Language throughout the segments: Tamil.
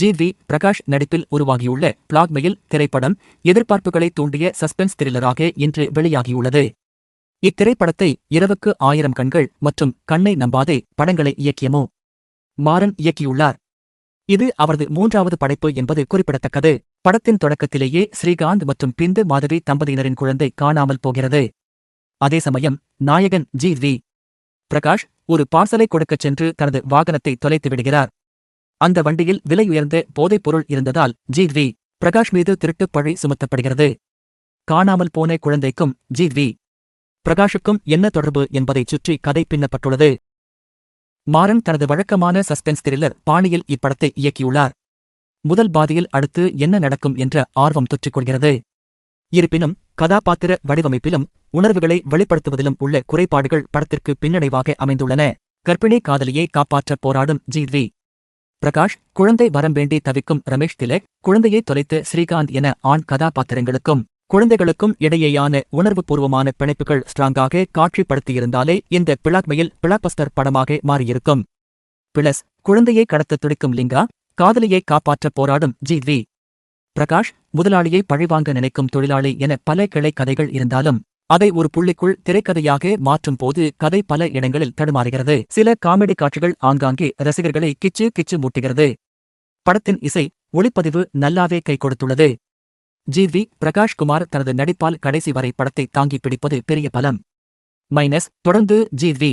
ஜி வி பிரகாஷ் நடிப்பில் உருவாகியுள்ள பிளாக்மெயில் திரைப்படம் எதிர்பார்ப்புகளை தூண்டிய சஸ்பென்ஸ் த்ரில்லராக இன்று வெளியாகியுள்ளது. இத்திரைப்படத்தை இரவுக்கு ஆயிரம் கண்கள் மற்றும் கண்ணை நம்பாதே படங்களை இயக்கியமோ? மாறன் இயக்கியுள்ளார். இது அவரது மூன்றாவது படைப்பு என்பது குறிப்பிடத்தக்கது. படத்தின் தொடக்கத்திலேயே ஸ்ரீகாந்த் மற்றும் பிந்து மாதவி தம்பதியினரின் குழந்தை காணாமல் போகிறது. அதே சமயம் நாயகன் ஜி வி பிரகாஷ் ஒரு பார்சலை கொடுக்கச் சென்று தனது வாகனத்தை தொலைத்து விடுகிறார் அந்த வண்டியில் விலை உயர்ந்த போதைப் பொருள் இருந்ததால் ஜி வி பிரகாஷ் மீது திருட்டுப் பழி சுமத்தப்படுகிறது. காணாமல் போன குழந்தைக்கும் ஜி வி பிரகாஷுக்கும் என்ன தொடர்பு என்பதைச் சுற்றி கதை பின்னப்பட்டுள்ளது. மாறன் தனது வழக்கமான சஸ்பென்ஸ் த்ரில்லர் பாணியில் இப்படத்தை இயக்கியுள்ளார். முதல் பாதியில் அடுத்து என்ன நடக்கும் என்ற ஆர்வம் தொற்றிக் கொள்கிறது. இருப்பினும் கதாபாத்திர வடிவமைப்பிலும் உணர்வுகளை வெளிப்படுத்துவதிலும் உள்ள குறைபாடுகள் படத்திற்கு பின்னடைவாக அமைந்துள்ளன. கர்ப்பிணி காதலியை காப்பாற்றப் போராடும் ஜி வி பிரகாஷ் குழந்தை வரம் வேண்டி தவிக்கும் ரமேஷ் திலக் குழந்தையை தொலைத்து ஸ்ரீகாந்த் என ஆண் கதாபாத்திரங்களுக்கும் குழந்தைகளுக்கும் இடையேயான உணர்வுபூர்வமான பிணைப்புகள் ஸ்ட்ராங்காக காட்சிப்படுத்தியிருந்தாலே இந்த பிளாக்மையில் பிளாக்பஸ்டர் படமாக மாறியிருக்கும். பிளஸ் குழந்தையை கடத்த துடிக்கும் லிங்கா காதலியை காப்பாற்ற போராடும் ஜி வி. பிரகாஷ் முதலாளியை பழிவாங்க நினைக்கும் தொழிலாளி என பல கிளை கதைகள் இருந்தாலும் அதை ஒரு புள்ளிக்குள் திரைக்கதையாக மாற்றும் போது கதை பல இடங்களில் தடுமாறுகிறது. சில காமெடி காட்சிகள் ஆங்காங்கே ரசிகர்களை கிச்சு கிச்சு மூட்டுகிறது. படத்தின் இசை ஒளிப்பதிவு நல்லாவே கை கொடுத்துள்ளது. ஜி. வி. பிரகாஷ்குமார் தனது நடிப்பால் கடைசி வரை படத்தை தாங்கி பிடிப்பது பெரிய பலம். மைனஸ் தொடர்ந்து ஜி. வி.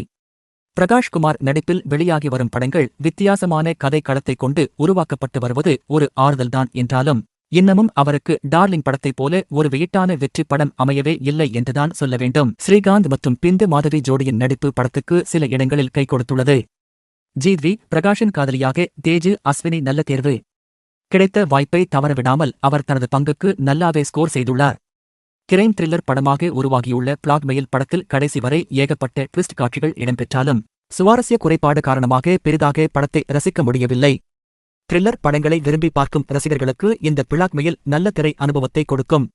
பிரகாஷ் குமார் நடிப்பில் வெளியாகி வரும் படங்கள் வித்தியாசமான கதை களத்தைக் கொண்டு உருவாக்கப்பட்டு வருவது ஒரு ஆறுதல்தான் என்றாலும் இன்னமும் அவருக்கு டார்லிங் படத்தைப் போல ஒரு வெயிட்டான வெற்றி படம் அமையவே இல்லை என்றுதான் சொல்ல வேண்டும். ஸ்ரீகாந்த் மற்றும் பிந்து மாதவி ஜோடியின் நடிப்பு படத்துக்கு சில இடங்களில் கை கொடுத்துள்ளது. ஜீத்வி பிரகாஷின் காதலியாக தேஜு அஸ்வினி நல்ல தேர்வு. கிடைத்த வாய்ப்பை தவறவிடாமல் அவர் தனது பங்குக்கு நல்லாவே ஸ்கோர் செய்துள்ளார். கிரைம் த்ரில்லர் படமாக உருவாகியுள்ள பிளாக்மெயில் படத்தில் கடைசி வரை ஏகப்பட்ட ட்விஸ்ட் காட்சிகள் இடம்பெற்றாலும் சுவாரஸ்ய குறைபாடு காரணமாக பெரிதாக படத்தை ரசிக்க முடியவில்லை. த்ரில்லர் படங்களை விரும்பி பார்க்கும் ரசிகர்களுக்கு இந்த பிளாக்மையில் நல்ல திரை அனுபவத்தை கொடுக்கும்.